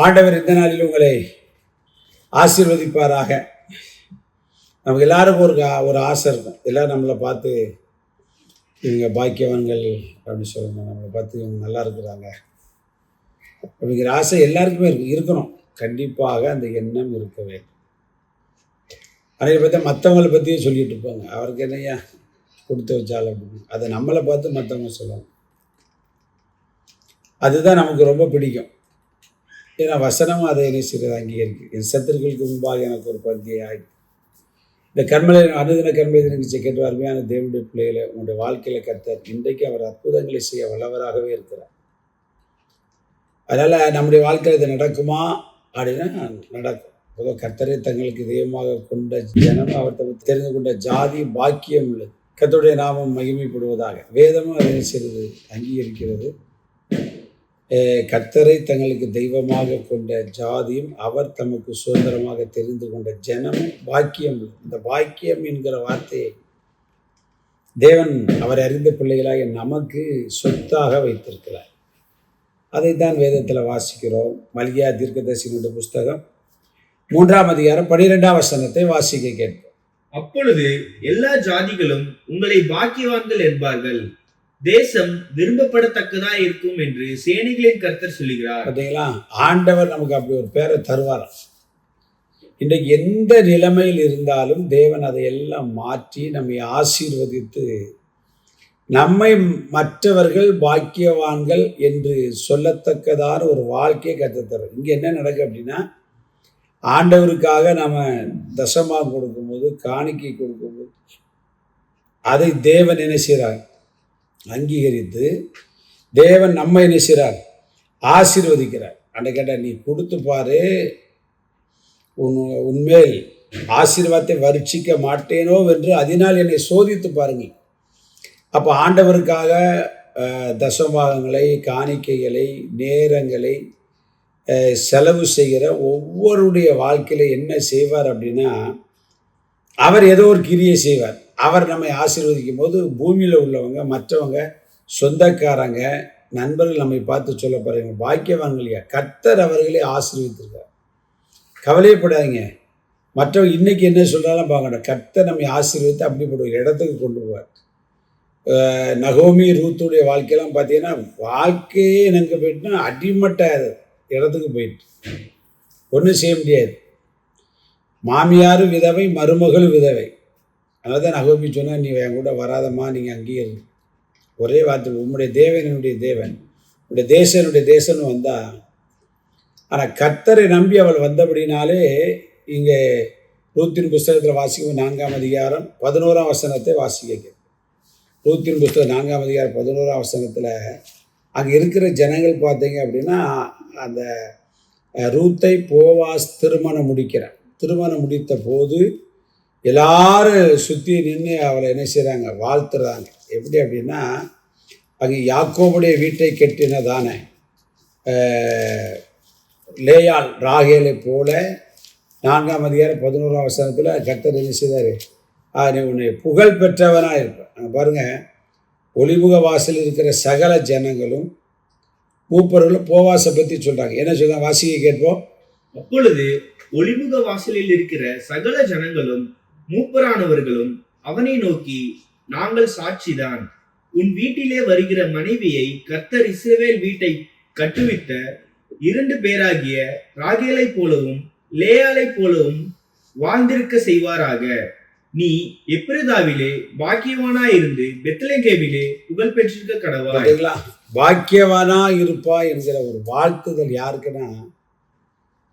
ஆண்டவர் இந்த நாளில் உங்களை ஆசீர்வதிப்பாராக. நமக்கு எல்லாருக்கும் ஒரு கா- ஒரு ஆசை இருக்கும். எல்லோரும் நம்மளை பார்த்து இவங்க பாக்கியவான்கள் அப்படின்னு சொல்லணும் நம்மளை பார்த்து இவங்க நல்லா இருக்கிறாங்க. அப்படிங்கிற ஆசை எல்லாருக்குமே இருக்கு. இருக்கணும். கண்டிப்பாக அந்த எண்ணம் இருக்க வேண்டும். அதை பார்த்தா மற்றவங்களை பற்றியும் சொல்லிட்டு இருப்பாங்க அவருக்கு என்னையா கொடுத்து வச்சால் அப்படின்னு. அதை நம்மளை பார்த்து மற்றவங்க சொல்லுவாங்க அதுதான் நமக்கு ரொம்ப பிடிக்கும். ஏன்னா வசனம் அதை என்ன செய்கிறது அங்கீகரிக்கு என் சத்துருக்களுக்கு முன்பாக எனக்கு ஒரு பந்தியை ஆகி இந்த கர்மலை அனுதின கர்மலை நிகழ்ச்சி கேட்டு அருமையான தேவனுடைய பிள்ளைகளை உங்களுடைய வாழ்க்கையில் கர்த்தர் இன்றைக்கு அவர் அற்புதங்களை செய்ய வல்லவராகவே இருக்கிறார். அதனால் நம்முடைய வாழ்க்கையில் இது நடக்குமா? அப்படின்னா நடக்கும். பொதுவாக கர்த்தரை தங்களுக்கு தெய்வமாக கொண்ட ஜனம் அவர் தமக்கு தெரிந்து கொண்ட ஜாதி பாக்கியம் உள்ளது. கத்தருடைய நாமம் மகிமைப்படுவதாக. வேதமும் அதை என்ன செய்கிறது அங்கீகரிக்கிறது. கர்த்தரை தங்களுக்கு தெய்வமாக கொண்ட ஜாதியும் அவர் தமக்கு சுதந்திரமாக தெரிந்து கொண்ட ஜனமும் பாக்கியம். இந்த பாக்கியம் என்கிற வார்த்தையை தேவன் அவர் அறிந்த பிள்ளைகளாக நமக்கு சொத்தாக வைத்திருக்கிறார். அதைத்தான் வேதத்தில் வாசிக்கிறோம். மல்கியா தீர்க்கதரிசியினுடைய புஸ்தகம் மூன்றாம் அதிகாரம் பனிரெண்டாம் வசனத்தை வாசிக்க கேட்போம். அப்பொழுது எல்லா ஜாதிகளும் உங்களை பாக்கியவான்கள் என்பார்கள். தேசம் விரும்பப்படத்தக்கதா இருக்கும் என்று சேனைகளின் கர்த்தர் சொல்லுகிறார். பார்த்தீங்களா ஆண்டவர் நமக்கு அப்படி ஒரு பேரை தருவார். இன்றைக்கு எந்த நிலைமையில் இருந்தாலும் தேவன் அதையெல்லாம் மாற்றி நம்மை ஆசீர்வதித்து நம்மை மற்றவர்கள் பாக்கியவான்கள் என்று சொல்லத்தக்கதான ஒரு வாழ்க்கையை கற்றுத்தரும் இங்கே என்ன நடக்கு அப்படின்னா ஆண்டவருக்காக நம்ம தசமாக கொடுக்கும்போது காணிக்கை கொடுக்கும்போது அதை தேவன் என்ன செய்கிறாங்க அங்கீகரித்து தேவன் நம்மை நினைச்சார் செய்கிறார் ஆசீர்வதிக்கிறார். அன்றை கேட்டால் நீ கொடுத்து பாரு. உன் உண்மையில் ஆசீர்வாதத்தை வரிச்சிக்க மாட்டேனோ என்று அதனால் என்னை சோதித்து பாருங்கள் அப்போ ஆண்டவருக்காக தசமாகங்களை காணிக்கைகளை நேரங்களை செலவு செய்கிற ஒவ்வொருடைய வாழ்க்கையில் என்ன செய்வார் அப்படின்னா அவர் ஏதோ ஒரு கிரியை செய்வார். அவர் நம்மை ஆசீர்வதிக்கும் போது பூமியில் உள்ளவங்க மற்றவங்க சொந்தக்காரங்க நண்பர்கள் நம்மை பார்த்து சொல்ல போகிறீங்க பாக்கியவான்களையா கர்த்தர் அவர்களே ஆசீர்வதித்திருக்கார். கவலையப்படாதீங்க. மற்றவங்க இன்னைக்கு என்ன சொல்கிறாலும் பார்க்கணும். கர்த்தர் நம்மை ஆசீர்வதித்து அப்படிப்பட்ட ஒரு இடத்துக்கு கொண்டு போவார். நகோமி ரூத்துடைய வாழ்க்கையெல்லாம் பார்த்தீங்கன்னா வாழ்க்கையே எனக்கு போயிட்டுனா அடிமட்ட இடத்துக்கு போயிட்டு. ஒன்றும் செய்ய முடியாது. மாமியாரும் விதவை மருமகளும் விதவை. அதனால தான் நகோமி சொன்னால் நீ என் கூட வராதம்மா நீங்கள் அங்கேயே இரு. ஒரே வார்த்தை உன்னுடைய தேவனுடைய தேவன் உடைய தேசனுடைய தேசன்னு வந்தா ஆனால் கர்த்தரை நம்பி அவள் வந்தபடினாலே இங்கே ரூத்தின் புஸ்தகத்தில் வாசிக்கும் நான்காம் அதிகாரம் பதினோராம் வசனத்தை வாசிக்க ரூத்தின் புஸ்தகம் நான்காம் அதிகாரம் பதினோராம் வசனத்தில் அங்கே இருக்கிற ஜனங்கள் பார்த்தீங்க அப்படின்னா அந்த ரூத்தை போவாஸ் திருமணம் முடிக்கிறான் திருமணம் முடித்த போது எல்லாரும் சுற்றி நின்று அவளை என்ன செய்கிறாங்க வாழ்த்துறாங்க. எப்படி அப்படின்னா அங்கே யாக்கோபுடைய வீட்டை கெட்டினதானே லேயால் ராகேலை போல நான்காம் அதிகாரம் பதினோராம் வசனத்தில் கத்தர் என்ன செய்தார்? நீ உன்னை புகழ் பெற்றவனாக இருப்பேன் அங்கே பாருங்கள் ஒளிமுக வாசல் இருக்கிற சகல ஜனங்களும் மூப்பர்களும் போவாசை பற்றி சொல்கிறாங்க என்ன சொல்கிறாங்க வாசிக்க கேட்போம். அப்பொழுது ஒளிமுக வாசலில் இருக்கிற சகல ஜனங்களும் மூப்பரானவர்களும் அவனை நோக்கி நாங்கள் சாட்சிதான். உன் வீட்டிலே வருகிற மனைவியை கர்த்தர் இஸ்ரவேல் வீட்டை கட்டுவித்த இரண்டு பேராகிய ராகேலை போலவும் லேயாலை போலவும் வாழ்ந்திருக்க செய்வாராக. நீ எப்ரதாவிலே பாக்கியவானாயிருந்து பெத்லகேமிலே புகழ் பெற்றிருக்க கடவாய். பாக்கியவானா இருப்பா என்கிற ஒரு வாழ்த்துதல் யாருக்குன்னா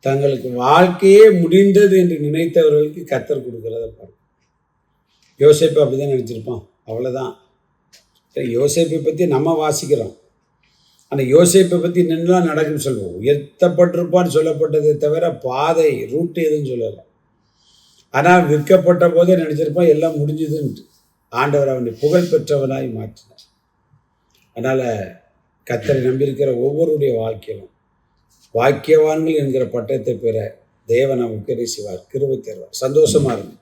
தங்களுக்கு வாழ்க்கையே முடிந்தது என்று நினைத்தவர்களுக்கு கத்தர் கொடுக்கிறத பாருங்க. அப்படி அப்படிதான் நினச்சிருப்பான். அவ்வளோதான் சரி யோசேப்பை பற்றி நம்ம வாசிக்கிறோம். ஆனால் யோசேப்பை பற்றி நின்றுலாம் நடக்குன்னு சொல்லுவோம். உயர்த்தப்பட்டிருப்பான்னு சொல்லப்பட்டதை தவிர பாதை ரூட் எதுவும் சொல்லலை. ஆனால் விற்கப்பட்ட போதே நினச்சிருப்பான் எல்லாம் முடிஞ்சுதுன்ட்டு. ஆண்டவர் அவனை புகழ் பெற்றவனாய் மாற்றினார். அதனால் கத்தரை நம்பியிருக்கிற ஒவ்வொருடைய வாழ்க்கையிலும் வாக்கியவான்கள் என்கிற பட்டத்தை பெற தேவன் நமக்கு ரிசிவார் செய்வார். கிருபை தருவார். சந்தோஷமா இருக்கும்